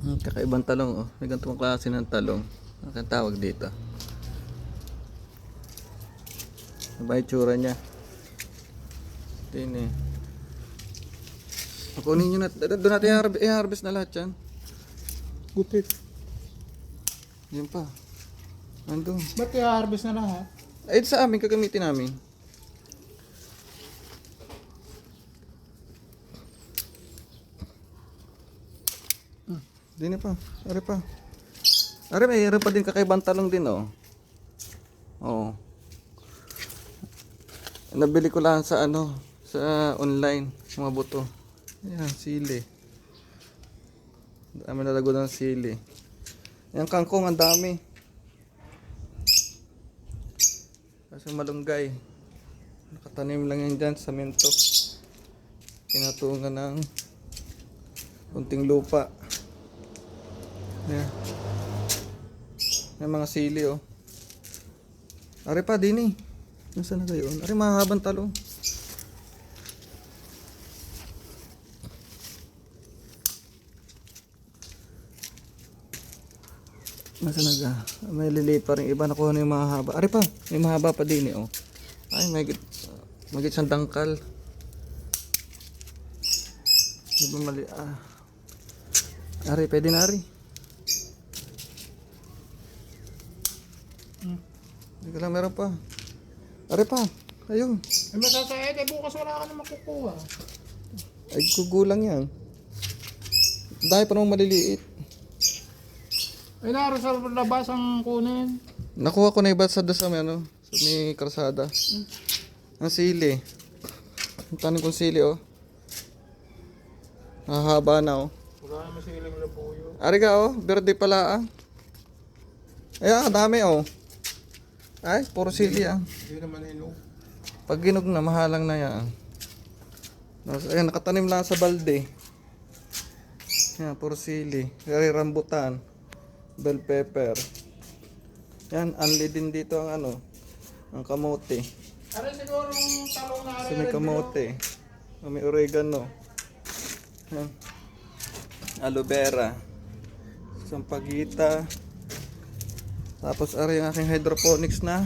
Hmm, kakaibang talong oh. May ganitong klase ng talong. Ano kang tawag dito? Ano ba yung tsura niya? Din eh. Kunin nyo na. Doon natin i-harvest, i-harvest na lahat yan. Gupit. Yan pa. Andun. Ba't kaya harvest na lahat? Ay, sa amin, gagamitin namin. Dini pa. Ari pa. Ari, may ari pa din kakaibang talong din, oh. Oo. Nabili ko lang sa ano, sa online, mga buto. Ayan, sili. Dami nalago ng sili. Yan kangkong, ang dami. Kasi malunggay. Nakatanim lang yan dyan sa minto. Pinatungan ng kunting lupa. Yan. Yan mga sili oh. Ari pa din eh. Nasaan na kayo? Ari mahabang talong. Nasa naga? May liliit pa rin iba. Nakuha na yung mahaba. Ari pa, may mahaba pa din eh. Oh. Ay, may git, may git siyang dangkal. Iba mali. Ah. Ari, pwede na ari. Hmm. Hindi lang meron pa. Ari pa. Ayun. Eh, masasayad. Eh, bukas wala ka na makukuha. Ay, gugulang yan. Dahil pa naman maliliit. Ay, naroon sa labas ang kunin. Nakuha ko na iba sa sa may ano, sa may karsada. Ang sili. Ang tanim kong sili oh. Mahaba na oh. Wala naman siling labuyo. Ari ka oh, berde pala ah. Ay, ang dami oh. Ay, puro sili ah. Hindi naman hinog. Pag ginog na, mahalang na yan. Ayan, nakatanim lang sa balde. Yan, puro sili. Kaya rambutan. Bell pepper. Yan, anli din dito ang ano, ang kamote. Ano siguro yung talong na Sa may kamote. May oregano. Yan. Aloe vera. Sampagita. Tapos ari yung aking hydroponics na.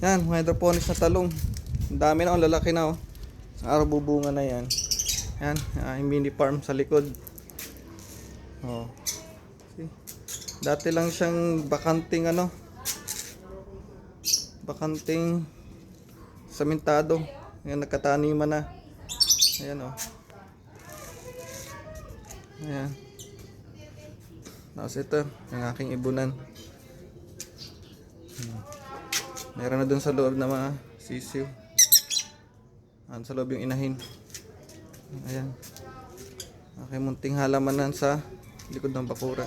Yan, hydroponics na talong. Ang dami na, ang lalaki na oh. Sa araw bubunga na yan. Yan, aking mini farm sa likod. Oh. See? Dati lang siyang bakanting ano. Bakanting samentado. Ngayon nagkataniman na. Ayan oh. Ayan. Tapos ito, ang aking ibunan. Hmm. Meron na dun sa loob na mga sisiw. Ano sa loob yung inahin. Ayan. Aking munting halamanan sa likod ng bakuran.